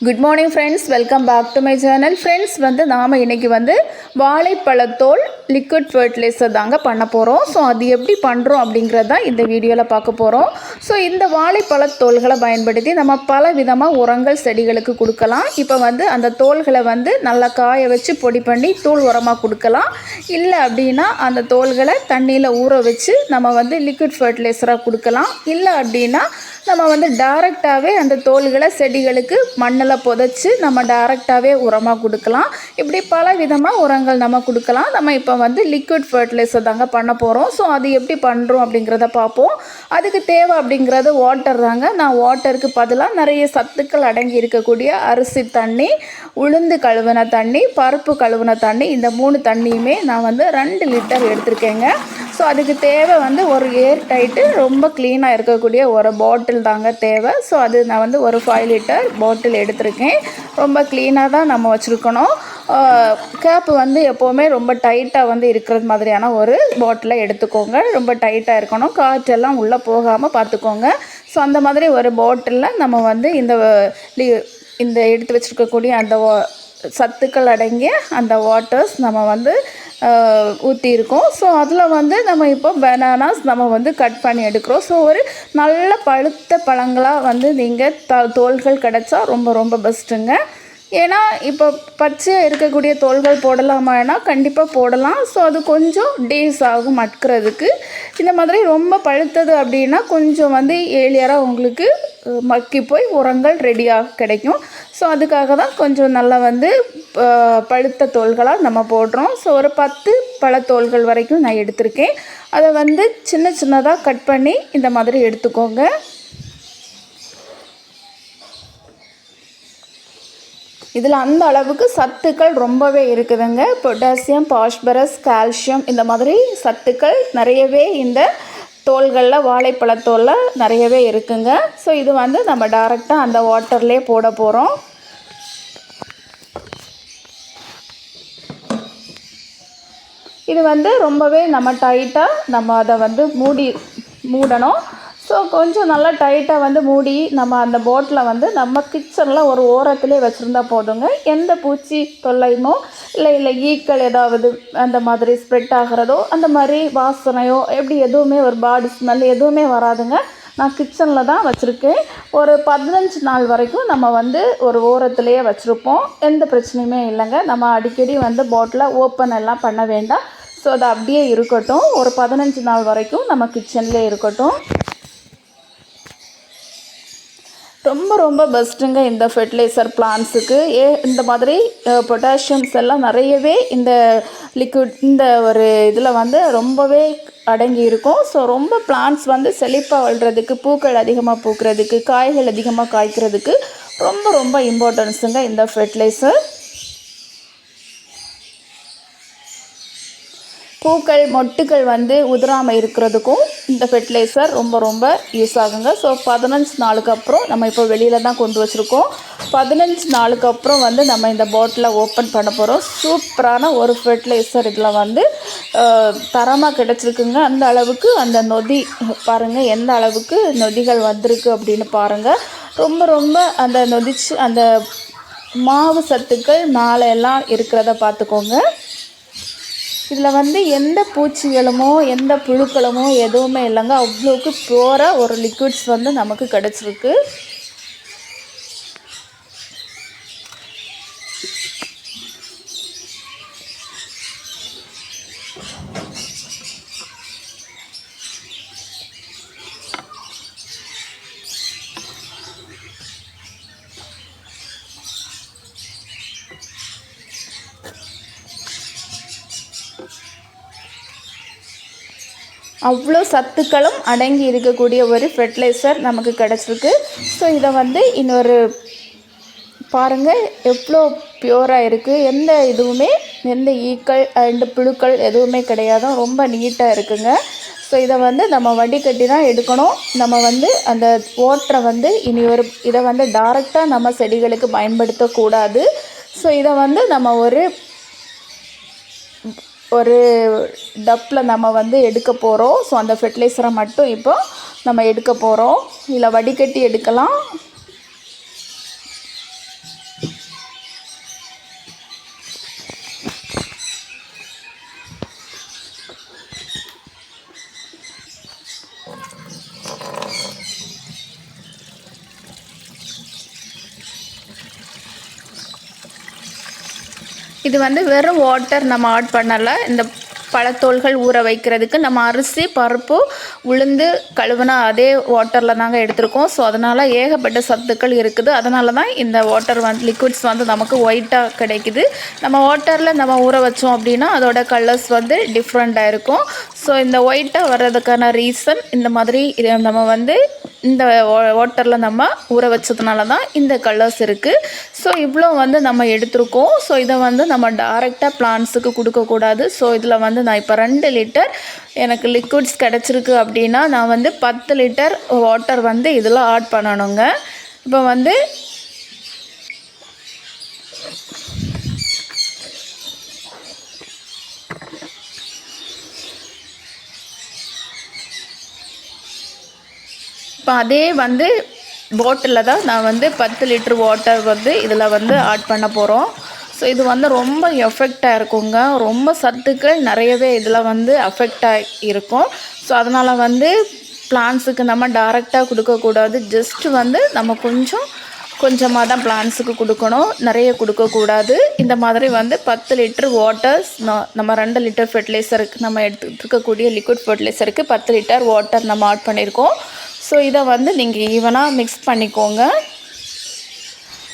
Good morning friends welcome back to my channel friends வந்து நாம் இன்றைக்கி வந்து வாழைப்பழத்தோல் லிக்விட் ஃபர்டிலைசர் தாங்க பண்ண போகிறோம் ஸோ அது எப்படி பண்ணுறோம் அப்படிங்கிறது தான் இந்த வீடியோவில் பார்க்க போகிறோம் ஸோ இந்த வாழைப்பழத்தோல்களை பயன்படுத்தி நம்ம பல விதமாக உரங்கள் செடிகளுக்கு கொடுக்கலாம். இப்போ வந்து அந்த தோல்களை வந்து நல்லா காய வச்சு பொடி பண்ணி தூள் உரமாக கொடுக்கலாம். இல்லை அப்படின்னா அந்த தோல்களை தண்ணியில் ஊற வச்சு நம்ம வந்து லிக்விட் ஃபர்டிலைசராக கொடுக்கலாம். இல்லை அப்படின்னா நம்ம வந்து டைரெக்டாகவே அந்த தோல்களை செடிகளுக்கு மண்ணில் புதைச்சி நம்ம டைரெக்டாகவே உரமாக கொடுக்கலாம். இப்படி பல விதமாக உரங்கள் நம்ம கொடுக்கலாம். நம்ம இப்போ வந்து லிக்விட் ஃபர்டிலைசர் தாங்க பண்ண போகிறோம் ஸோ அது எப்படி பண்ணுறோம் அப்படிங்கிறத பார்ப்போம். அதுக்கு தேவை அப்படிங்கிறது வாட்டர் தாங்க. நான் வாட்டருக்கு பதிலாக நிறைய சத்துக்கள் அடங்கி இருக்கக்கூடிய அரிசி தண்ணி உளுந்து கழுவின தண்ணி பருப்பு கழுவின தண்ணி இந்த மூணு தண்ணியுமே நான் வந்து ரெண்டு லிட்டர் எடுத்திருக்கேங்க. ஸோ அதுக்கு தேவை வந்து ஒரு ஏர் டைட்டு ரொம்ப க்ளீனாக இருக்கக்கூடிய ஒரு பாட்டில் தாங்க தேவை. ஸோ அது நான் வந்து ஒரு ஃபைவ் லிட்டர் பாட்டில் எடுத்திருக்கேன். ரொம்ப க்ளீனாக தான் நம்ம வச்சுருக்கணும். கேப்பு வந்து எப்போவுமே ரொம்ப டைட்டாக வந்து இருக்கிறது மாதிரியான ஒரு பாட்டிலை எடுத்துக்கோங்க. ரொம்ப டைட்டாக இருக்கணும். காற்றெல்லாம் உள்ளே போகாமல் பார்த்துக்கோங்க ஸோ அந்த மாதிரி ஒரு பாட்டிலில் நம்ம வந்து இந்த இந்த எடுத்து வச்சுருக்கக்கூடிய அந்த சத்துக்கள் அடங்கிய அந்த வாட்டர்ஸ் நம்ம வந்து ஊற்றிருக்கோம் ஸோ அதில் வந்து நம்ம இப்போ பனானாஸ் நம்ம வந்து கட் பண்ணி எடுக்கிறோம். ஸோ ஒரு நல்ல பழுத்த பழங்களாக வந்து நீங்கள் த தோள்கள் கிடச்சா ரொம்ப ரொம்ப பெஸ்ட்டுங்க ஏன்னா இப்போ பச்சையாக இருக்கக்கூடிய தோள்கள் போடலாமான்னா கண்டிப்பாக போடலாம். ஸோ அது கொஞ்சம் டேஸ் ஆகும் மட்கிறதுக்கு. இந்த மாதிரி ரொம்ப பழுத்தது அப்படின்னா கொஞ்சம் வந்து ஏழியராக உங்களுக்கு மக்கி போய் உரங்கள் ரெடியாக கிடைக்கும். ஸோ அதுக்காக தான் கொஞ்சம் நல்லா வந்து பழுத்த தோள்களாக நம்ம போடுறோம். ஸோ ஒரு பத்து பழத்தோள்கள் வரைக்கும் நான் எடுத்திருக்கேன். அதை வந்து சின்ன சின்னதாக கட் பண்ணி இந்த மாதிரி எடுத்துக்கோங்க. இதில் அந்த அளவுக்கு சத்துக்கள் ரொம்பவே இருக்குதுங்க. பொட்டாசியம் பாஸ்பரஸ் கால்சியம் இந்த மாதிரி சத்துக்கள் நிறையவே இந்த தோள்களில் வாழைப்பழத்தோலில் நிறையவே இருக்குங்க. ஸோ இது வந்து நம்ம டைரெக்டாக அந்த வாட்டர்லேயே போட போகிறோம் இது வந்து ரொம்பவே நம்ம டைட்டாக நம்ம அதை வந்து மூடி மூடணும். ஸோ கொஞ்சம் நல்லா டைட்டாக வந்து மூடி நம்ம அந்த போட்டில் வந்து நம்ம கிச்சனில் ஒரு ஓரத்துலேயே வச்சுருந்தா போதுங்க. எந்த பூச்சி தொல்லையுமோ இல்லை இல்லை ஈக்கள் ஏதாவது அந்த மாதிரி ஸ்ப்ரெட் ஆகிறதோ அந்த மாதிரி வாசனையோ எப்படி எதுவுமே ஒரு பாடி ஸ்மெல் எதுவுமே வராதுங்க. நான் கிச்சனில் தான் வச்சுருக்கேன். ஒரு பதினஞ்சு நாள் வரைக்கும் நம்ம வந்து ஒரு ஓரத்துலேயே வச்சுருப்போம். எந்த பிரச்சனையுமே இல்லைங்க. நம்ம அடிக்கடி வந்து போட்டில் ஓப்பன் எல்லாம் பண்ண வேண்டாம். ஸோ அது அப்படியே இருக்கட்டும். ஒரு பதினஞ்சு நாள் வரைக்கும் நம்ம கிச்சன்லேயே இருக்கட்டும். ரொம்ப ரொம்ப பெஸ்ட்டுங்க இந்த ஃபெர்டிலைசர் பிளான்ஸுக்கு ஏ இந்த மாதிரி பொட்டாசியம்ஸ் எல்லாம் நிறையவே இந்த லிக்விட் இந்த ஒரு இதில் வந்து ரொம்பவே அடங்கி இருக்கும். ஸோ ரொம்ப பிளான்ஸ் வந்து செழிப்பாக வளர்கிறதுக்கு பூக்கள் அதிகமாக பூக்கிறதுக்கு காய்கள் அதிகமாக காய்க்கிறதுக்கு ரொம்ப ரொம்ப இம்பார்ட்டன்ஸுங்க இந்த ஃபெர்டிலைசர் பூக்கள் மொட்டுகள் வந்து உதிராமல் இருக்கிறதுக்கும் இந்த ஃபெர்டிலைசர் ரொம்ப ரொம்ப யூஸ் ஆகுங்க. ஸோ பதினஞ்சு நாளுக்கு அப்புறம் நம்ம இப்போ வெளியில் தான் கொண்டு வச்சுருக்கோம். பதினஞ்சு நாளுக்கு அப்புறம் வந்து நம்ம இந்த பாட்டிலை ஓப்பன் பண்ண போகிறோம் சூப்பரான ஒரு ஃபெர்டிலைசர் இதில் வந்து தரமாக கிடச்சிருக்குங்க. அந்த அளவுக்கு அந்த நொதி பாருங்கள் எந்த அளவுக்கு நொதிகள் வந்திருக்கு அப்படின்னு பாருங்கள் ரொம்ப ரொம்ப அந்த நொதிச்சு அந்த மாவு சத்துக்கள் மேலே எல்லாம் இருக்கிறத பார்த்துக்கோங்க. இதில் வந்து எந்த பூச்சிகளுமோ எந்த புழுக்களுமோ எதுவுமே இல்லைங்க. அவ்வளோக்கு ப்யூராக ஒரு லிக்விட்ஸ் வந்து நமக்கு கிடச்சிருக்கு. அவ்வளோ சத்துக்களும் அடங்கி இருக்கக்கூடிய ஒரு ஃபெர்டிலைசர் நமக்கு கிடச்சிருக்கு. ஸோ இதை வந்து இன்னொரு பாருங்கள் எவ்வளோ பியூராக இருக்குது எந்த இதுவுமே எந்த ஈக்கள் அண்டு புழுக்கள் எதுவுமே கிடையாது. ரொம்ப நீட்டாக இருக்குங்க. ஸோ இதை வந்து நம்ம வடிகட்டி தான் எடுக்கணும். நம்ம வந்து அந்த ஓட்டரை வந்து இனி ஒரு இதை வந்து டைரெக்டாக நம்ம செடிகளுக்கு பயன்படுத்தக்கூடாது. ஸோ இதை வந்து நம்ம ஒரு ஒரு டப்பில் நம்ம வந்து எடுக்க போகிறோம். ஸோ அந்த ஃபெர்டிலைசரை மட்டும் இப்போ நம்ம எடுக்க போகிறோம். இல்லை வடிகட்டி எடுக்கலாம். இது வந்து வெறும் வாட்டர் நம்ம ஆட் பண்ணலை. இந்த பழத்தோல்கள் ஊற வைக்கிறதுக்கு நம்ம அரிசி பருப்பு உளுந்து கழுவுனா அதே வாட்டரில் தாங்க எடுத்திருக்கோம். ஸோ அதனால் ஏகப்பட்ட சத்துக்கள் இருக்குது. அதனால தான் இந்த வாட்டர் வந்து லிக்விட்ஸ் வந்து நமக்கு ஒயிட்டாக கிடைக்குது. நம்ம வாட்டரில் நம்ம ஊற வச்சோம் அப்படின்னா அதோட கலர்ஸ் வந்து டிஃப்ரெண்ட்டாக இருக்கும். ஸோ இந்த ஒயிட்டாக வர்றதுக்கான ரீசன் இந்த மாதிரி இதை நம்ம வந்து இந்த வாட்டரில் நம்ம ஊற வச்சதுனால தான் இந்த கலர்ஸ் இருக்குது ஸோ இவ்வளோ வந்து நம்ம எடுத்திருக்கோம். ஸோ இதை வந்து நம்ம டைரெக்டாக பிளான்ஸுக்கு கொடுக்கக்கூடாது ஸோ இதில் வந்து நான் இப்போ ரெண்டு லிட்டர் எனக்கு லிக்விட்ஸ் கிடச்சிருக்கு அப்படின்னா நான் வந்து பத்து லிட்டர் வாட்டர் வந்து இதில் ஆட் பண்ணணுங்க. இப்போ வந்து இப்போ அதே வந்து பாட்டிலில் தான் நான் வந்து பத்து லிட்டர் வாட்டர் வந்து இதில் வந்து ஆட் பண்ண போகிறோம் ஸோ இது வந்து ரொம்ப எஃபெக்டாக இருக்குங்க. ரொம்ப சத்துக்கள் நிறையவே இதில் வந்து அஃபெக்டாக இருக்கும். ஸோ அதனால் வந்து பிளான்ஸுக்கு நம்ம டைரெக்டாக கொடுக்கக்கூடாது ஜஸ்ட் வந்து நம்ம கொஞ்சம் கொஞ்சமாக தான் பிளான்ஸுக்கு கொடுக்கணும். நிறைய கொடுக்கக்கூடாது இந்த மாதிரி வந்து பத்து லிட்டர் வாட்டர்ஸ் நம்ம ரெண்டு லிட்டர் ஃபெர்டிலைசருக்கு நம்ம எடுத்துகிட்டு இருக்கக்கூடிய லிக்விட் ஃபெர்டிலைசருக்கு பத்து லிட்டர் வாட்டர் நம்ம ஆட் பண்ணியிருக்கோம். ஸோ இதை வந்து நீங்கள் ஈவனாக மிக்ஸ் பண்ணிக்கோங்க.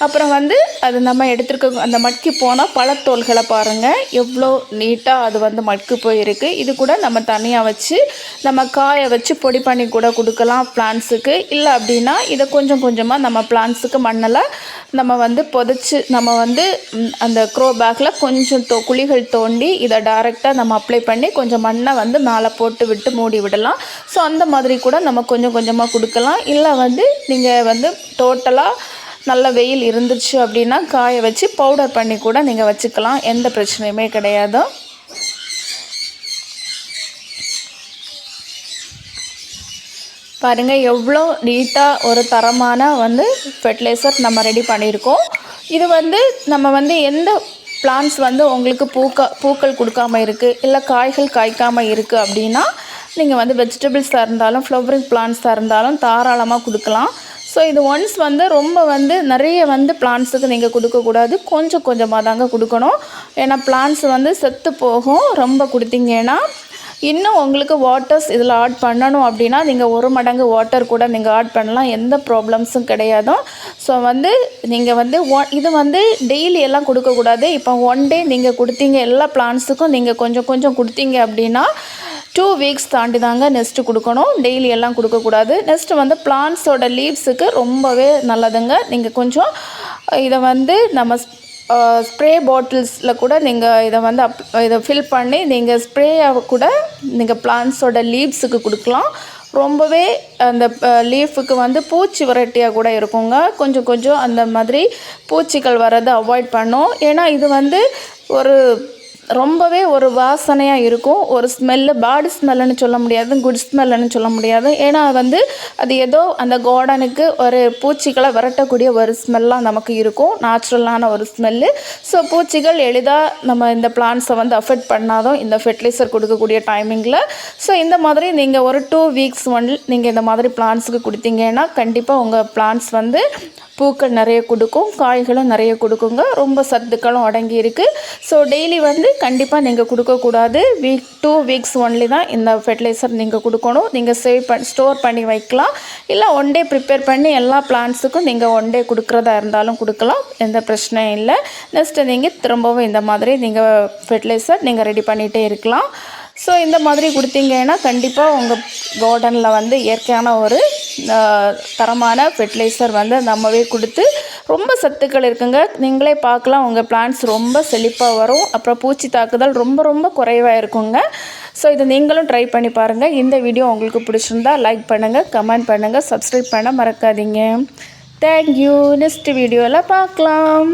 அப்புறம் வந்து அது நம்ம எடுத்துருக்க அந்த மட்கி போனால் பழத்தோள்களை பாருங்கள் எவ்வளோ நீட்டாக அது வந்து மட்கு போயிருக்கு. இது கூட நம்ம தனியாக வச்சு நம்ம காய வச்சு பொடி பண்ணி கூட கொடுக்கலாம் பிளான்ஸுக்கு இல்லை அப்படின்னா இதை கொஞ்சம் கொஞ்சமாக நம்ம பிளான்ஸுக்கு மண்ணெல்லாம் நம்ம வந்து புதைச்சி நம்ம வந்து அந்த க்ரோ பேக்கில் கொஞ்சம் தோ குழிகள் தோண்டி இதை டைரெக்டாக நம்ம அப்ளை பண்ணி கொஞ்சம் மண்ணை வந்து மேலே போட்டு விட்டு மூடி விடலாம். ஸோ அந்த மாதிரி கூட நம்ம கொஞ்சம் கொஞ்சமாக கொடுக்கலாம். இல்லை வந்து நீங்கள் வந்து டோட்டலாக நல்ல வெயில் இருந்துச்சு அப்படின்னா காய வச்சு பவுடர் பண்ணி கூட நீங்கள் வச்சுக்கலாம். எந்த பிரச்சனையுமே கிடையாது. பாருங்கள் எவ்வளோ நீட்டாக ஒரு தரமான வந்து ஃபெர்டிலைசர் நம்ம ரெடி பண்ணியிருக்கோம். இது வந்து நம்ம வந்து எந்த பிளான்ஸ் வந்து உங்களுக்கு பூக்கா பூக்கள் கொடுக்காம இருக்குது இல்லை காய்கள் காய்க்காமல் இருக்குது அப்படின்னா நீங்கள் வந்து வெஜிடபிள்ஸாக இருந்தாலும் ஃப்ளவரிங் பிளான்ஸாக இருந்தாலும் தாராளமாக கொடுக்கலாம். ஸோ இது ஒன்ஸ் வந்து ரொம்ப வந்து நிறைய வந்து பிளான்ஸுக்கு நீங்கள் கொடுக்கக்கூடாது. கொஞ்சம் கொஞ்சமாக தாங்க கொடுக்கணும். ஏன்னா பிளான்ஸ் வந்து செத்து போகும். ரொம்ப கொடுத்தீங்கன்னா இன்னும் உங்களுக்கு வாட்டர்ஸ் இதில் ஆட் பண்ணணும் அப்படின்னா நீங்கள் ஒரு மடங்கு வாட்டர் கூட நீங்கள் ஆட் பண்ணலாம். எந்த ப்ராப்ளம்ஸும் கிடையாதும் ஸோ வந்து நீங்கள் வந்து இது வந்து டெய்லி எல்லாம் கொடுக்கக்கூடாது. இப்போ ஒன் டே நீங்கள் கொடுத்தீங்க எல்லா பிளான்ஸுக்கும் நீங்கள் கொஞ்சம் கொஞ்சம் கொடுத்தீங்க அப்படின்னா டூ வீக்ஸ் தாண்டி தாங்க நெஸ்ட்டு கொடுக்கணும். டெய்லி எல்லாம் கொடுக்கக்கூடாது. நெக்ஸ்ட்டு வந்து பிளான்ஸோட லீவ்ஸுக்கு ரொம்பவே நல்லதுங்க. நீங்கள் கொஞ்சம் இதை வந்து நம்ம ஸ்ப்ரே பாட்டில்ஸில் கூட நீங்கள் இதை வந்து அப் இதை ஃபில் பண்ணி நீங்கள் ஸ்ப்ரேயாக கூட நீங்கள் பிளான்ஸோட லீவ்ஸுக்கு கொடுக்கலாம். ரொம்பவே அந்த லீஃபுக்கு வந்து பூச்சி வெரைட்டியாக கூட இருக்குங்க. கொஞ்சம் கொஞ்சம் அந்த மாதிரி பூச்சிகள் வர்றதை அவாய்ட் பண்ணும். ஏன்னா இது வந்து ஒரு ரொம்பவே ஒரு வாசனையாக இருக்கும். ஒரு ஸ்மெல்லு பேடு ஸ்மெல்லுன்னு சொல்ல முடியாது குட் ஸ்மெல்லுன்னு சொல்ல முடியாது. ஏன்னா வந்து அது ஏதோ அந்த கார்டனுக்கு ஒரு பூச்சிகளை விரட்டக்கூடிய ஒரு ஸ்மெல்லாக நமக்கு இருக்கும். நேச்சுரலான ஒரு ஸ்மெல்லு ஸோ பூச்சிகள் எளிதாக நம்ம இந்த பிளான்ஸை வந்து அஃபெக்ட் பண்ணாதான் இந்த ஃபெர்டிலைசர் கொடுக்கக்கூடிய டைமிங்கில் ஸோ இந்த மாதிரி நீங்கள் ஒரு டூ வீக்ஸ் ஒன் நீங்கள் இந்த மாதிரி பிளான்ஸுக்கு கொடுத்தீங்கன்னா கண்டிப்பாக உங்கள் பிளான்ஸ் வந்து பூக்கள் நிறைய கொடுக்கும் காய்களும் நிறைய கொடுக்குங்க. ரொம்ப சத்துக்களும் அடங்கி இருக்குது ஸோ டெய்லி வந்து கண்டிப்பாக நீங்கள் கொடுக்கக்கூடாது வீக் டூ வீக்ஸ் ஒன்லி தான் இந்த ஃபெர்டிலைசர் நீங்கள் கொடுக்கணும். நீங்கள் சேவ் பண்ணி ஸ்டோர் பண்ணி வைக்கலாம். இல்லை ஒன் டே ப்ரிப்பேர் பண்ணி எல்லா பிளான்ஸுக்கும் நீங்கள் ஒன் டே கொடுக்குறதா இருந்தாலும் கொடுக்கலாம். எந்த பிரச்சனையும் இல்லை. நெக்ஸ்ட்டு நீங்கள் திரும்பவும் இந்த மாதிரி நீங்கள் ஃபெர்டிலைசர் நீங்கள் ரெடி பண்ணிகிட்டே இருக்கலாம். ஸோ இந்த மாதிரி கொடுத்தீங்கன்னா கண்டிப்பாக உங்கள் கார்டனில் வந்து இயற்கையான ஒரு தரமான ஃபெர்டிலைசர் வந்து நம்மவே கொடுத்து ரொம்ப சத்துக்கள் இருக்குங்க. நீங்களே பார்க்கலாம் உங்கள் பிளான்ஸ் ரொம்ப செழிப்பாக வரும். அப்புறம் பூச்சி தாக்குதல் ரொம்ப ரொம்ப குறைவாக இருக்குங்க. ஸோ இதை நீங்களும் ட்ரை பண்ணி பாருங்கள் இந்த வீடியோ உங்களுக்கு பிடிச்சிருந்தா லைக் பண்ணுங்கள் கமெண்ட் பண்ணுங்கள் சப்ஸ்கிரைப் பண்ண மறக்காதீங்க. தேங்க்யூ நெக்ஸ்ட் வீடியோவில் பார்க்கலாம்